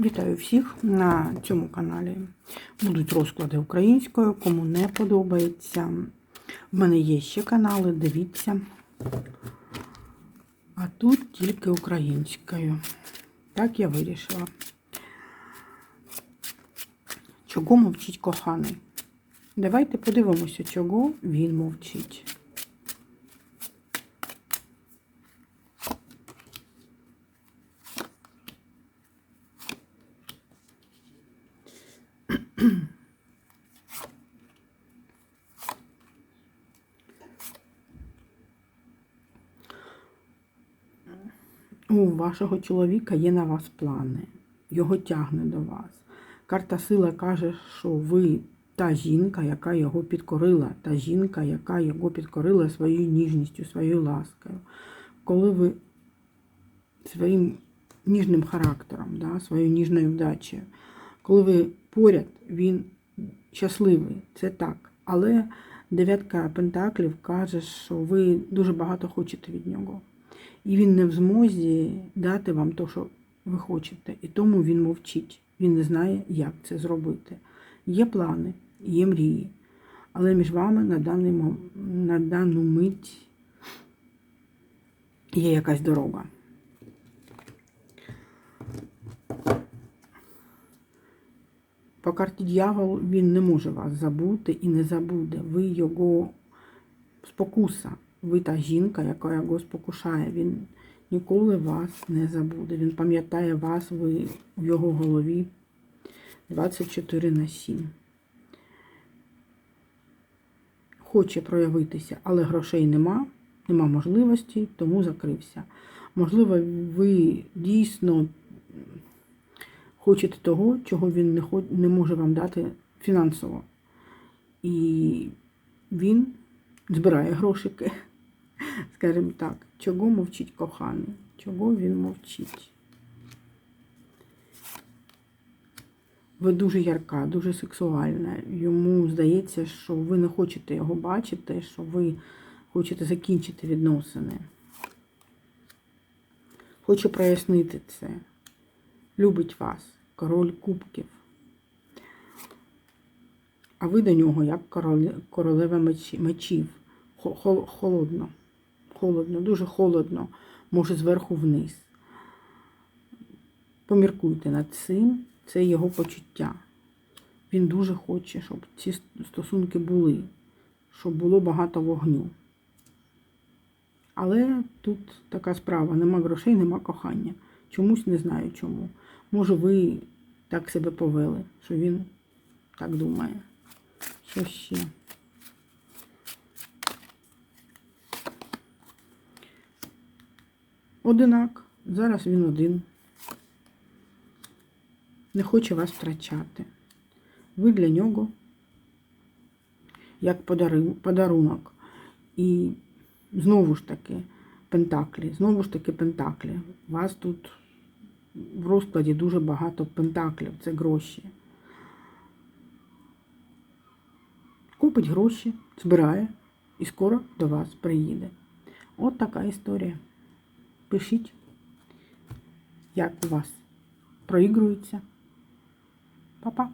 Вітаю всіх на цьому каналі. Будуть розклади українською, кому не подобається. В мене є ще канали, дивіться. А тут тільки українською. Так я вирішила. Чого мовчить коханий? Давайте подивимося, чого він мовчить. У вашого чоловіка є на вас плани. Його тягне до вас. Карта сила каже, що ви та жінка, яка його підкорила, та жінка, яка його підкорила своєю ніжністю, своєю ласкою. Коли ви своїм ніжним характером, да, своєю ніжною вдачею, коли ви поряд, він щасливий, це так. Але дев'ятка пентаклів каже, що ви дуже багато хочете від нього. І він не в змозі дати вам те, що ви хочете. І тому він мовчить. Він не знає, як це зробити. Є плани, є мрії. Але між вами на, даний, на дану мить є якась дорога. По карті дьявол він не може вас забути і не забуде. Ви його спокуса. Ви та жінка, яка його спокушає. Він ніколи вас не забуде. Він пам'ятає вас, ви в його голові 24 на 7. Хоче проявитися, але грошей нема, нема можливості, тому закрився. Можливо, ви дійсно хочете того, чого він не, хо- не може вам дати фінансово. І він збирає грошики, скажімо так. Чого мовчить коханий? Чого він мовчить? Ви дуже ярка, дуже сексуальна. Йому здається, що ви не хочете його бачити, що ви хочете закінчити відносини. Хочу прояснити це. Любить вас, король кубків. А ви до нього як короле- королева мечі- мечів. Холодно. Холодно, дуже холодно, може зверху вниз. Поміркуйте над цим, це його почуття. Він дуже хоче, щоб ці стосунки були, щоб було багато вогню. Але тут така справа: нема грошей, нема кохання. Чомусь не знаю чому. Може, ви так себе повели, що він так думає. Що ще? Одинак. Зараз він один. Не хоче вас втрачати. Ви для нього як подарунок. І знову ж таки пентаклі. Знову ж таки пентаклі. У вас тут в розкладі дуже багато пентаклів. Це гроші. Купить гроші, збирає і скоро до вас приїде. От така історія. Пишіть, як у вас проігрується. Па-па.